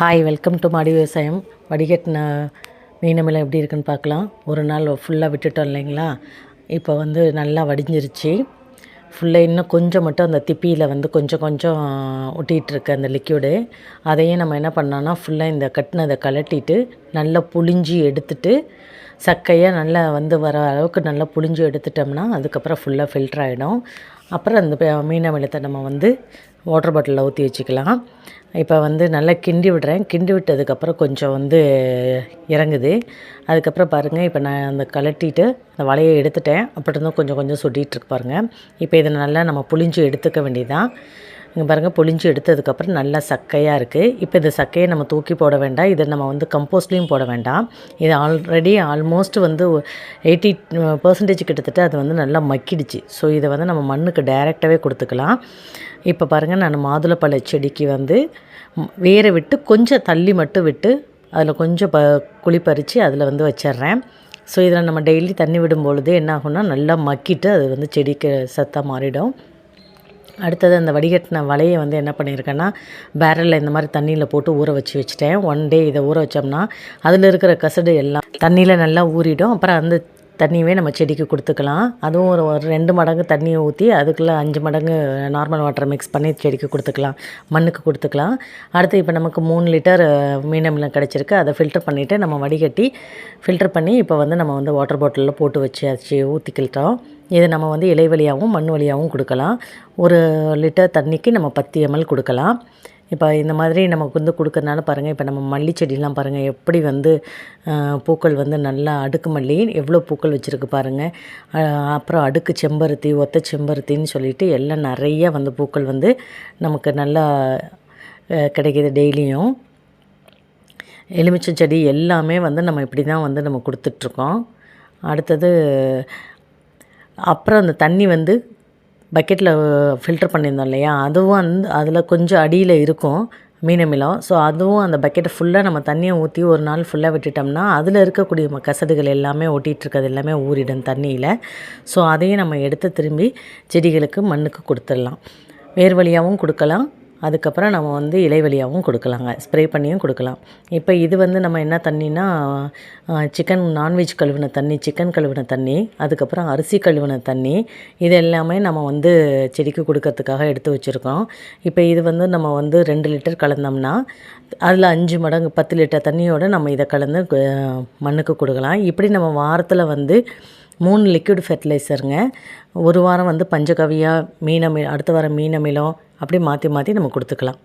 Hi welcome to மாடி விவசாயம் வடிகட்டின மீனமிலம் எப்படி இருக்குன்னு பார்க்கலாம். ஒரு நாள் ஃபுல்லாக விட்டுட்டோம் இல்லைங்களா? இப்போ வந்து நல்லா வடிஞ்சிருச்சு. ஃபுல்லாக இன்னும் கொஞ்சம் மட்டும் அந்த திப்பியில் வந்து கொஞ்சம் கொஞ்சம் ஒட்டிகிட்டு இருக்கு அந்த லிக்யூடு அதையும் நம்ம என்ன பண்ணோன்னா ஃபுல்லாக இந்த கட்டினதை கலட்டிட்டு நல்லா புழிஞ்சி எடுத்துட்டு சக்கையாக நல்லா வந்து வர அளவுக்கு நல்லா புழிஞ்சு எடுத்துட்டோம்னா அதுக்கப்புறம் ஃபுல்லாக ஃபில்டர் ஆகிடும் அப்புறம் அந்த மீன மீன் நம்ம வந்து வாட்டர் பாட்டிலில் ஊற்றி வச்சுக்கலாம். இப்போ வந்து நல்லா கிண்டி விடுறேன். கிண்டி விட்டதுக்கப்புறம் கொஞ்சம் வந்து இறங்குது. அதுக்கப்புறம் பாருங்கள் இப்போ நான் அந்த கலட்டிட்டு அந்த வலையை எடுத்துட்டேன். அப்படி இருந்தும் கொஞ்சம் கொஞ்சம் சொட்டிகிட்டு இருக்கு பாருங்கள் இப்போ இதை நல்லா நம்ம புழிஞ்சு எடுத்துக்க வேண்டியதான் இங்கே பாருங்கள் பொழிஞ்சு எடுத்ததுக்கப்புறம் நல்லா சக்கையாக இருக்குது இப்போ இந்த சக்கையை நம்ம தூக்கி போட வேண்டாம். இதை நம்ம வந்து கம்போஸ்ட்லேயும் போட வேண்டாம். இது ஆல்ரெடி ஆல்மோஸ்ட் வந்து எயிட்டி பர்சன்டேஜ் கிட்டத்தட்ட அது வந்து நல்லா மக்கிடுச்சு. ஸோ இதை வந்து நம்ம மண்ணுக்கு டைரெக்டாகவே கொடுத்துக்கலாம். இப்போ பாருங்கள் நான் மாதுளப்பழ செடிக்கு வந்து வேரை விட்டு கொஞ்சம் தள்ளி மட்டும் விட்டு அதில் கொஞ்சம் ப குழி பறித்து அதில் வந்து வச்சிடுறேன். ஸோ இதில் நம்ம டெய்லி தண்ணி விடும் பொழுது என்ன ஆகும்னா நல்லா மக்கிட்டு அது வந்து செடிக்கு சத்தாக மாறிடும். அடுத்தது அந்த வடிகட்டின வலையை வந்து என்ன பண்ணியிருக்கேன்னா பேரலில் இந்த மாதிரி தண்ணியில் போட்டு ஊற வச்சு வச்சுட்டேன். ஒன் டே இதை ஊற வச்சோம்னா அதில் இருக்கிற கசடு எல்லாம் தண்ணியில் நல்லா ஊறிடும். அப்புறம் அந்த தண்ணியவே நம்ம செடிக்கு கொடுத்துக்கலாம். அதுவும் ஒரு ஒரு ரெண்டு மடங்கு தண்ணியை ஊற்றி அதுக்குள்ளே அஞ்சு மடங்கு நார்மல் வாட்டரை மிக்ஸ் பண்ணி செடிக்கு கொடுத்துக்கலாம். மண்ணுக்கு கொடுத்துக்கலாம். அடுத்து இப்போ நமக்கு மூணு லிட்டர் மீனமிலம் கிடச்சிருக்கு. அதை ஃபில்டர் பண்ணிவிட்டு நம்ம வடிகட்டி ஃபில்டர் பண்ணி இப்போ வந்து நம்ம வந்து வாட்டர் பாட்டிலில் போட்டு வச்சாச்சு ஊற்றிக்கிட்டோம் இதை நம்ம வந்து இலை வழியாகவும் மண் வழியாகவும் கொடுக்கலாம். ஒரு லிட்டர் தண்ணிக்கு நம்ம பத்து எம்எல் கொடுக்கலாம். இப்போ இந்த மாதிரி நமக்கு வந்து கொடுக்கறனால பாருங்கள் இப்போ நம்ம மல்லி செடிலாம் பாருங்கள் எப்படி வந்து பூக்கள் வந்து நல்லா அடுக்கு மல்லி எவ்வளோ பூக்கள் வச்சுருக்கு பாருங்கள் அப்புறம் அடுக்கு செம்பருத்தி ஒத்த செம்பருத்தின்னு சொல்லிட்டு எல்லாம் நிறைய வந்து பூக்கள் வந்து நமக்கு நல்லா கிடைக்கிது டெய்லியும். எலுமிச்சை செடி எல்லாமே வந்து நம்ம இப்படி தான் வந்து நம்ம கொடுத்துட்ருக்கோம். அடுத்தது அப்புறம் அந்த தண்ணி வந்து பக்கெட்டில் ஃபில்டர் பண்ணியிருந்தோம் இல்லையா? அதுவும் வந்து அதில் கொஞ்சம் அடியில் இருக்கும் மீனமிலம் ஸோ அதுவும் அந்த பக்கெட்டை ஃபுல்லாக நம்ம தண்ணியை ஊற்றி ஒரு நாள் ஃபுல்லாக விட்டுட்டோம்னா அதில் இருக்கக்கூடிய கசதுகள் கசடுகள் எல்லாமே ஒட்டிகிட்டு இருக்கிறது எல்லாமே ஊறிடும் தண்ணியில். ஸோ அதையும் நம்ம எடுத்து திரும்பி செடிகளுக்கு மண்ணுக்கு கொடுத்துடலாம். வேர் வழியாகவும் கொடுக்கலாம். அதுக்கப்புறம் நம்ம வந்து இலைவழியாகவும் கொடுக்கலாங்க. ஸ்ப்ரே பண்ணியும் கொடுக்கலாம். இப்போ இது வந்து நம்ம என்ன தண்ணினா சிக்கன் நான்வெஜ் கழுவின தண்ணி சிக்கன் கழுவின தண்ணி அதுக்கப்புறம் அரிசி கழுவின தண்ணி இது எல்லாமே நம்ம வந்து செடிக்கு கொடுக்கறதுக்காக எடுத்து வச்சுருக்கோம். இப்போ இது வந்து நம்ம வந்து ரெண்டு லிட்டர் கலந்தோம்னா அதில் அஞ்சு மடங்கு பத்து லிட்டர் தண்ணியோடு நம்ம இதை கலந்து மண்ணுக்கு கொடுக்கலாம். இப்படி நம்ம வாரத்தில் வந்து மூணு லிக்விட் ஃபெர்டிலைசருங்க ஒரு வாரம் வந்து பஞ்சகவியா மீனமி அடுத்த வாரம் மீனமிலம் அப்படியே மாற்றி மாற்றி நம்ம கொடுத்துக்கலாம்.